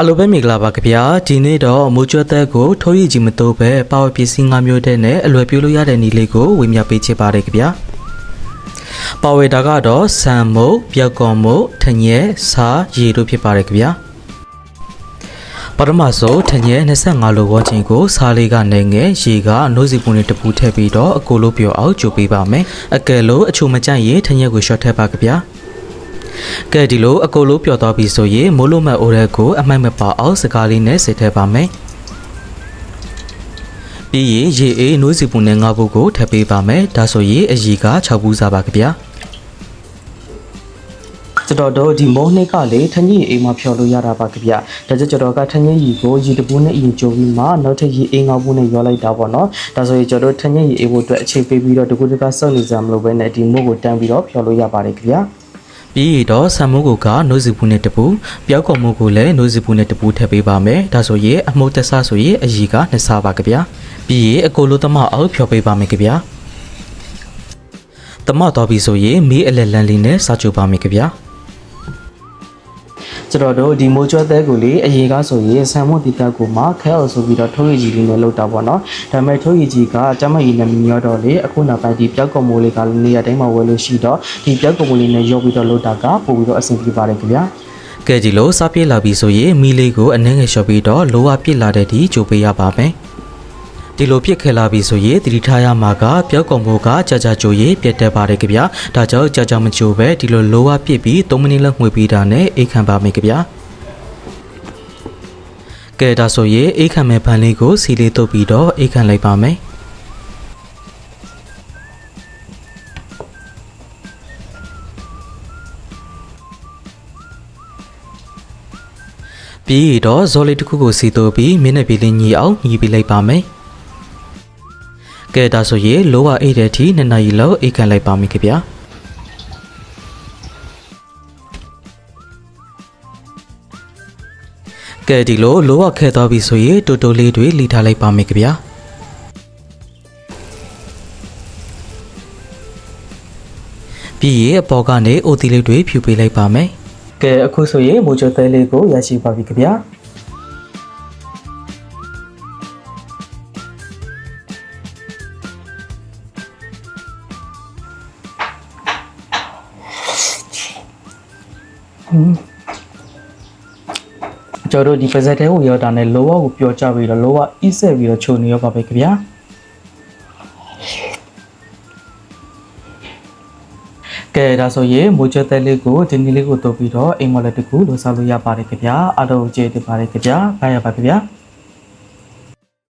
အလိုပဲမင်္ဂလာပါခင်ဗျာဒီနေ့တော့မိုးကျွတ်သက်ကိုထိုးရည်ကြီးမတိုးပဲပါဝါပစ္စည်း၅မျိုးတဲ့နဲ့အလွယ်ပြုလို့ရတဲ့နည်းလေးကိုဝေမျှပေးချစ်ပါတယ်ခင်ဗျာပါဝေတာကတော့ဆန်မုတ်ပြောက်ကော်မုတ်ထညဲစားရေတို့ဖြစ်ပါတယ်ခင်ဗျာပထမဆုံးထညဲ25လိုဝန်းကျင်ကိုစားလေးကနေငယ်ရေကနိုးစီပူနဲ့တပူထည့်ပြီးတော့အကိုလိုပြောအောင်ကြိုပေးပါမယ်အကယ်လို့အချိုမကြိုက်ရင်ထညဲကိုရှော့ထည့်ပါခင်ဗျာ ကဲဒီလိုအကိုလိုပျော်သွားပြီဆိုရင်မိုးလုံးမဲ့အိုရက်ကိုအမိုက်မပါအောင်စကားလေးနဲ့စစ်ထည့်ပါမယ်ပြီးရင်ရေအေးနိုးစီပူနဲ့ငါးဘူးကိုထည့်ပေးပါမယ်ဒါဆိုရင်အရီက6ဘူးစားပါကြဗျာကျွန်တော်တို့ဒီမိုးနှစ်ကလေထညီအိမ်မှာဖြော်လို့ရတာပါကြဗျဒါကြောင့်ကျွန်တော်ကထညီရီကိုရီတပူးနဲ့အရင်ကြိုပြီးမှနောက်ထပ်ရီအိမ်ငါးဘူးနဲ့ရောလိုက်တာပေါ့နော်ဒါဆိုရင်ကျွန်တော်တို့ထညီရီအိမ်ဖို့အတွက်အခြေပေးပြီးတော့တကူတကစောက်နေကြမလို့ပဲနဲ့ဒီမိုးကိုတန်းပြီးတော့ဖြော်လို့ရပါတယ်ကြဗျာ ပြီးရတော့ဆမ်မိုးကိုကနိုးစီပူနဲ့တပူပျောက်ကောင်မိုးကိုလည်းနိုးစီပူနဲ့တပူထည့်ပေးပါမယ်ဒါဆိုရင်အမှုတ်တဆဆိုရင်အရီကနှစ်ဆပါကြဗျာပြီးရအကိုလိုသမအောက်ဖြော်ပေးပါမယ်ကြဗျာသမတော်ပြီဆိုရင်မီးအလက်လန်လေးနဲ့စားချိုပါမယ်ကြဗျာ ကျွန်တော်တို့ဒီမိုးကျွတ်သက်ကိုလေအရင်ကဆိုရင်ဆမ်မွန်တီတက်ကိုမှခဲအောင်ဆိုပြီးတော့ထိုးရည်ကြီးလေးနဲ့လောက်တာပေါ့နော်ဒါပေမဲ့ထိုးရည်ကြီးကကျမကြီးနဲ့မမျောတော့လေအခုနောက်ပိုင်းဒီပြောက်ကောင်မိုးလေးကလည်းနေရာတိုင်းမှာဝယ်လို့ရှိတော့ဒီပြောက်ကောင်မိုးလေးနဲ့ရောပြီးတော့လောက်တာကပို့ပြီးတော့အဆင်ပြေပါတယ်ခင်ဗျာကဲဒီလိုစားပြစ်လာပြီဆိုရင်မီလေးကိုအနှဲငယ်လျှော့ပြီးတော့လိုဝပြစ်လာတဲ့ဒီကြိုပေးရပါမယ် ဒီလိုပြစ်ခဲလာပြီဆိုရင်တတိထားရမှာကပြောက်ကောင်မိုးကကြာကြာကြိုရင်ပြတ်တက်ပါတယ်ခင်ဗျာဒါကြောင့်ကြာကြာမကြိုပဲဒီလိုလိုဝပြစ်ပြီး3မိနစ်လောက်မှွေပြီးတာနဲ့အိတ်ခံပါမယ်ခင်ဗျာကဲဒါဆိုရင်အိတ်ခံမဲ့ဖန်လေးကိုစီလေးတုပ်ပြီးတော့အိတ်ခံလိုက်ပါမယ်ပြီးတော့ဇော်လေးတစ်ခုကိုစီတုပ်ပြီးမျက်နှာပြင်လေးညီအောင်ညီပေးလိုက်ပါမယ် ကဲဒါဆိုရင်လိုဝအိတ်တဲ့အထိနှစ်နာရီလောက်အိတ်ခံလိုက်ပါမယ်ခင်ဗျာကဲဒီလိုလိုဝခဲသွားပြီဆိုရင်တိုတိုလေးတွေလှီထားလိုက်ပါမယ်ခင်ဗျာပြီးရင်အပေါ်ကနေအိုတီလေးတွေဖြူပေးလိုက်ပါမယ်ကဲအခုဆိုရင်မိုးချိုသဲလေးကိုရရှိပါပြီခင်ဗျာ ကျွန်တော်တို့ဒီပါဇက်တဲကိုရောက်တာနဲ့လောဝကိုပျော်ကြပြီးတော့လောဝအီးဆက်ပြီးတော့ခြုံနေရောပါပဲခင်ဗျာကဲဒါဆိုရင်မိုးချက်သက်လေးကိုဒီနေ့လေးကိုတုပ်ပြီးတော့အိမ်မက်လက်တစ်ခုလိုဆောက်လို့ရပါတယ်ခင်ဗျာအားလုံးကျေးဇူးတင်ပါတယ်ခင်ဗျာဘာရပါခင်ဗျာ